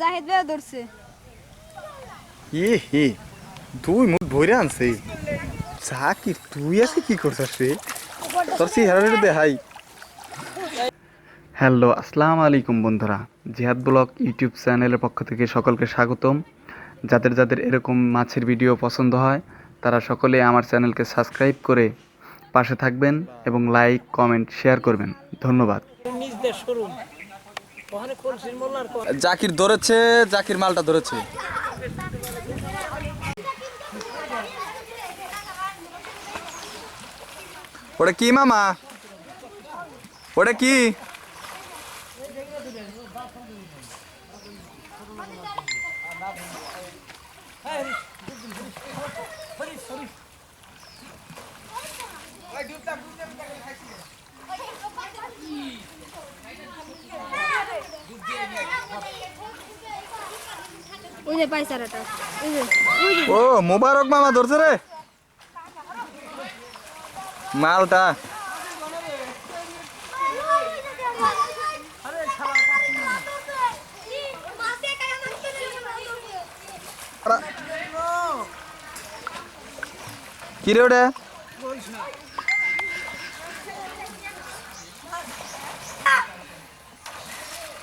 জাহিদ ভাই ধরছে। ই হি তুই মুখ ভরে আনছে। তুই আছে কি করছিস তোর চেহারাটা দেখাই। হ্যালো আসসালামু আলাইকুম বন্ধুরা। জিহাদ ব্লগ ইউটিউব চ্যানেলের পক্ষ থেকে সকলকে স্বাগতম। যাদের যাদের এরকম মাছের ভিডিও পছন্দ হয় তারা সকলে আমার চ্যানেলকে সাবস্ক্রাইব করে পাশে থাকবেন এবং লাইক কমেন্ট শেয়ার করবেন। ধন্যবাদ। জাকির ধরেছে জাকির মালটা ধরেছে। ওটা কি মামা? ওটা কি? যে পাইসারাটা ও মোবারক মামা ধরছে রে। মালটা। কি রে ওটা?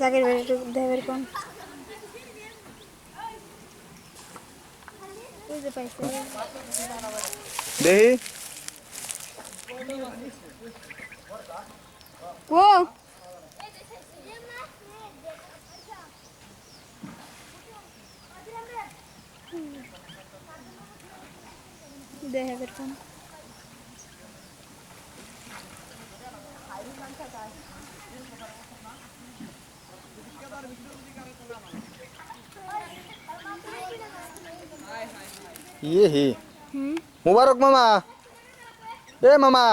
জাকির ভাই একটু দেবের কোন ওই যে পাইছে। দেখি ও দেহের কোন ইয়ে হে। মুবারক মামা। এ মামা।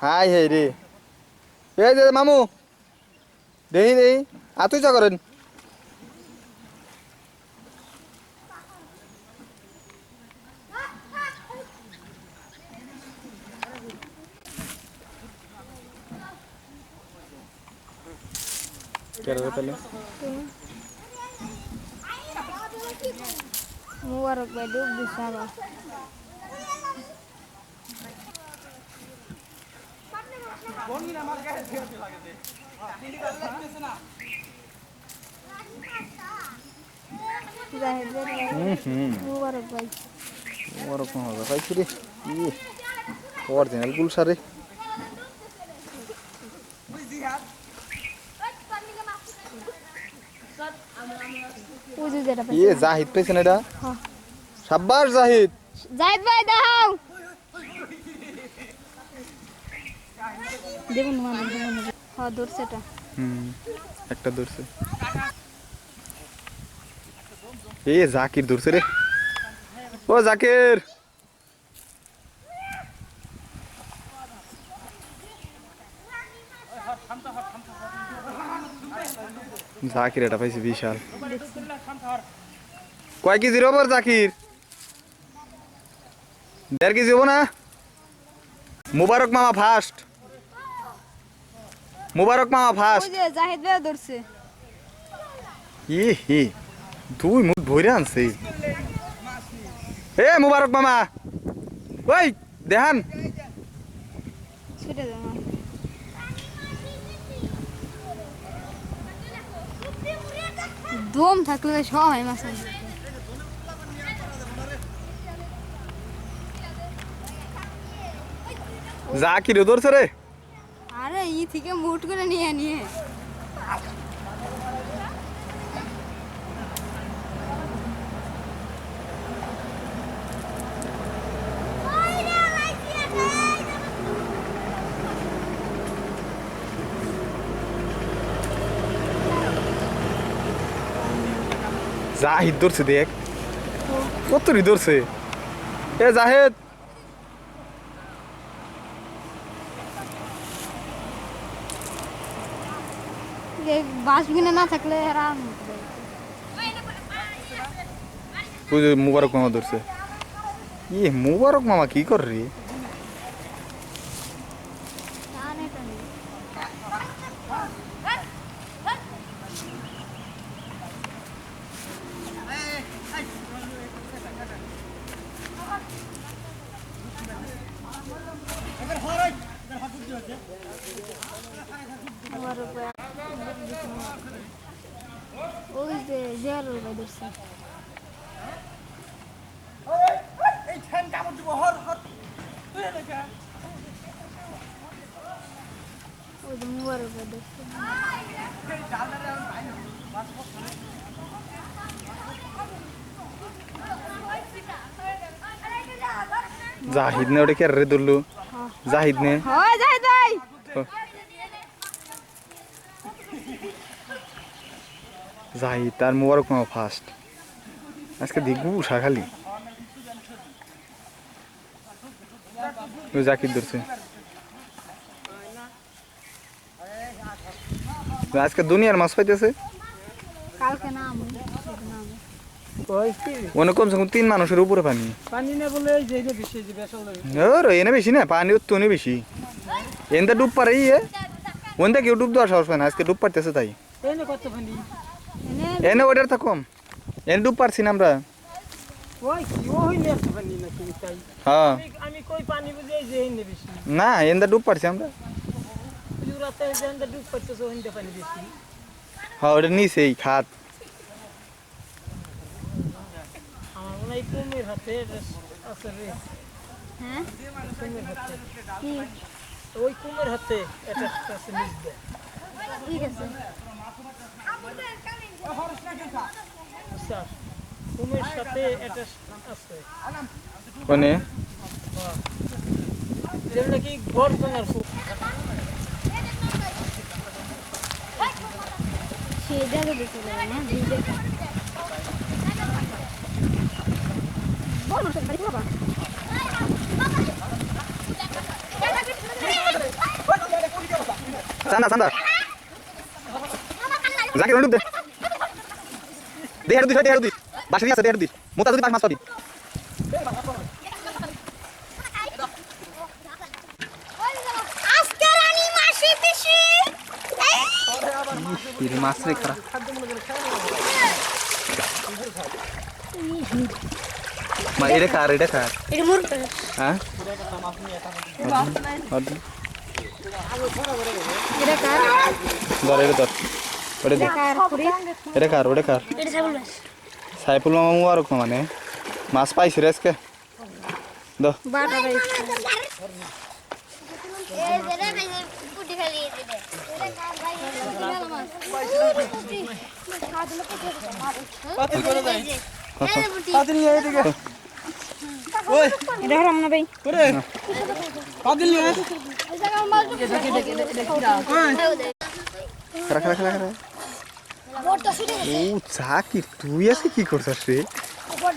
হাই হে রে। এ মামু। দেহি দেহি। আতুই চা করেন। কেরে তাহলে? মুবারক ভাই ডুব দিছে আবার জাহিদ ভাই। মুবারক ভাই পাইছি রে ইয়ে অরিজিনাল গুলশা রে ওই যে যেটা ইয়ে পাইছে জাহিদ পেয়েছেন এটা? হ্যাঁ। সাব্বাস জাহিদ! জাহিদ ভাই দাও দেখুন মানে দেখুন হ্যাঁ ধরছে এটা। হুম একটা ধরছে। এ জাকির ধরছে রে। ও জাকির! জাকির এটা পাইছে বিশাল। কয় কেজির ওপর জাকির? দেড় কেজি হব না? মুবারক মামা ফার্স্ট মুবারক মামা ফার্স্ট জাহিদ ভাই ধরছে। ই হি দুই মুখ ভরে আনছে। এ মুবারক মামা। ওই দেহান দম থাকলে সব হয় মাছ যা কি রে ধরছে রে? আরে ই থেকে মুট করে নিয়ে নিয়ে। জাহিদ ধরছে দেখ। কতরি ধরছে? এ জাহেদ! বাস কিনে না থাকলে এরা ওই যে মুবারক মামা ধরছে। ইয়ে মুবারক মামা কি কর রে? ওই যে জেল ধরছে ওই যে মুবারক ধরছে জাহিদ নে ওটা কে রে ধরলো জাহিদ নে। হয় যাই তার মুবারক মামা ফার্স্ট আজকে দেখব উষা খালি জাকির ধরছে। আজকে দুনিয়ার মাছ পাইতেছে। কালকে নাম নাম ওই কি? মনে কমসে কম তিন মানুষের উপরে পানি। পানি না বলে এই যে এটা বেশি বেসল লাগে। বেশি। না পানি উত্তনে বেশি এনতে ডুব পারে ইয়ে ওনতে কেউ ডুব দেওয়ার সাহস পায় না আজকে ডুব পারতেছে তাই এই না কত পানি এনে এনে ওটার থাকুম এনে ডুব পারছি না আমরা ওই কি ও হইলে এত পানি না কি তাই হ্যাঁ আমি- আমি কই পানি বুঝে এই যে এনে বেশি না এনতে ডুব পারছি আমরা রাতে যেন ডুব পড়তেছে ওইটা পানি বেশি হ্যাঁ ওটা নিচেই খাত আমার মনে হয় কুমির হাতে আছে রে হ্যাঁ কুমির হাতে কি ওই কুমির হাতে এটা আছে নিচ দিয়ে ঠিক আছে। স্যার কুমির সাথে এটা আছে। কোনে? যেটা নাকি গর্জনের খুব সে জায়গা দিতে না বলো বাবা চান্দা চান্দা জাকির ডুব দে দেহার দুই দেহার দুই বাসা আছে দেহার দুই মোতা যদি পাঁচ মাছ পাবি। মাছ রে খারাপ এটা কার এটা কার মোর হ্যাঁ। এটা কার? ধর এটা ধর ওটা দে। কার পুরি এটা কার ওটা কার? মাছ। সাইফুল মামা মুবারক মানে? মাছ পাইছি রে আজকে। দো। বাটা রাই ও জাকির তুই আজকে কি করছিস রে?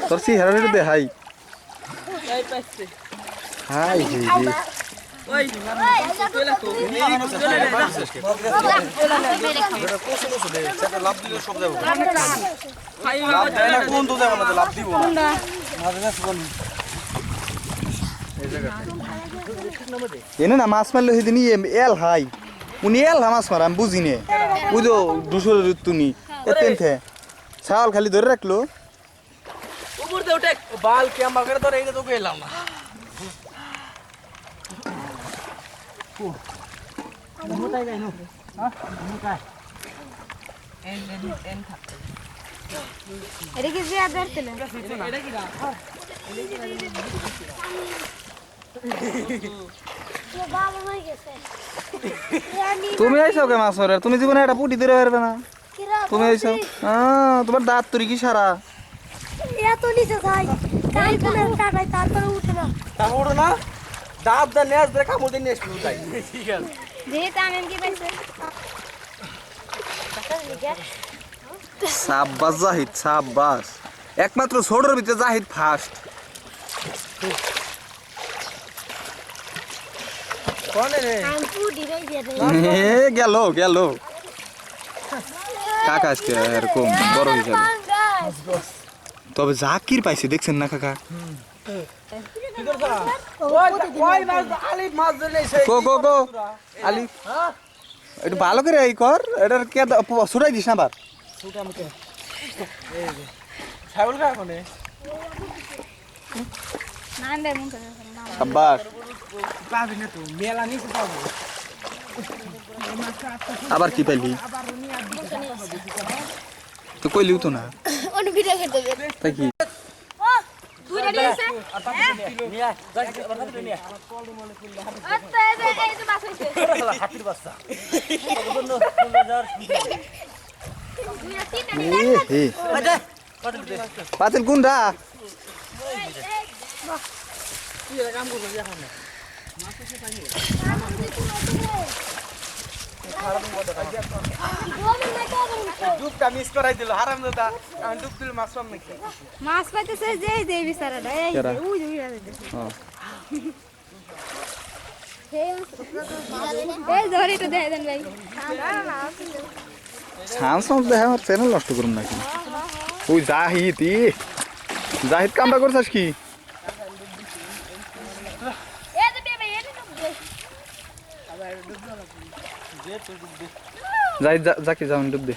তোর চেহারা একটু দে হাই হাই হে। রে এনে না মাছ মারলে সেদিন এল হাই উনি এল হা মাছ মারা আমি বুঝি নে ওই তো দুশো তুমি এতেন থে ছাল খালি ধরে রাখল উপরতে উঠে বাল কে আমার করে ধরে এইটা তো গেলাম না মোটাই গাই নো হ্যাঁ মোটাই এন এন এন খাতে এটা কি যে আদার তেলে এটা কি না তুমি আইসাও কে মাছ মারার তুমি জীবনে একটা পুটি ধরে পারবে না। তুমি আইসাও হ্যাঁ তোমার দাঁত তুরি কি সারা? এত নিচে যাই তারপরে কাটাই তারপরে উঠে না। তাহলে না? ডাব দা নেস দে কামড় দিয়ে নেস তাই ঠিক আছে। যেহেতু আমি কি পাইছে? সাব্বাস জাহিদ সাব্বাস। একমাত্র ছোটর ভিতরে জাহিদ ফার্স্ট কোনে রে আমি পুটি রই দিয়ে দেই এ গেল গেল। কাকা আজকে এরকম বড় হিসাবে তবে জাকির পাইছে দেখছেন না কাকা? গো গো গো আলি একটু ভালো করে এই কর। এটার কে ছুটাই দিস না আবার। ছাগল কা আবার কি পাইলি? তো কইলিও তো না। তাই কি? ও দুইটা দিয়েছে নিয়া যাই বারটা নিয়া এই যে এই যে মাছ হইছে হাতির বাচ্চা দুইটা তিনটা এ, এ, পাতিল কোনটা ডুবটা মিস করাই দিল হারাম দাদা। আমি ডুব দিল মাছ পাম নাকি? মাছ পাইতেছে যে যে বিচারাটা এই উই উই আছে ও, এই ধরে তো দেয় দেন ভাই। সাউন্ড সাউন্ড দেখে আমার চ্যানেল নষ্ট করুন নাকি ওই জাহিদ জাহিদ কামটা করছিস কি এই যে বেবে এই তো জাহিদ যা- যাকে যাও ডুব দে।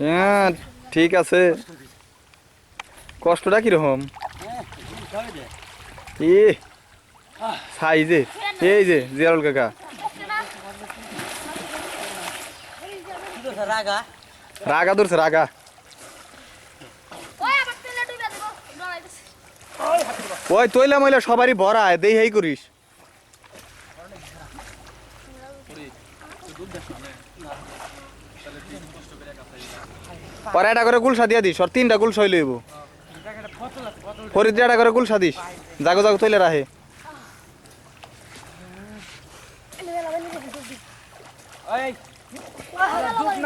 হ্যাঁ ঠিক আছে। কষ্টটা কীরকম? ই সাইজে এই যে, জিয়ারুল কাকা। রাগা? রাগা ধরছে রাগা। ওই তেলে ময়লা সবারই ভরা দেই হেই করিস। পরে একটা করে গুলসা দিয়া দিস আর তিনটা গুলসা হইলে হইব। ফরিদ একটা করে গুলসা দিস। জাগো জাগো তৈলে রাহে ওই ডুব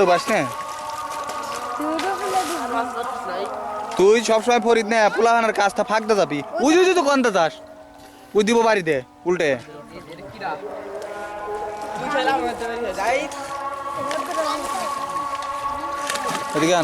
ডুবাস না? তুই সবসময় ফরিদ নে পোলাহানের কাজটা ফাঁকতে যাবি। উই উই তো কনতে যাস? উই দিব বাড়িতে উল্টে। তুই এদিকে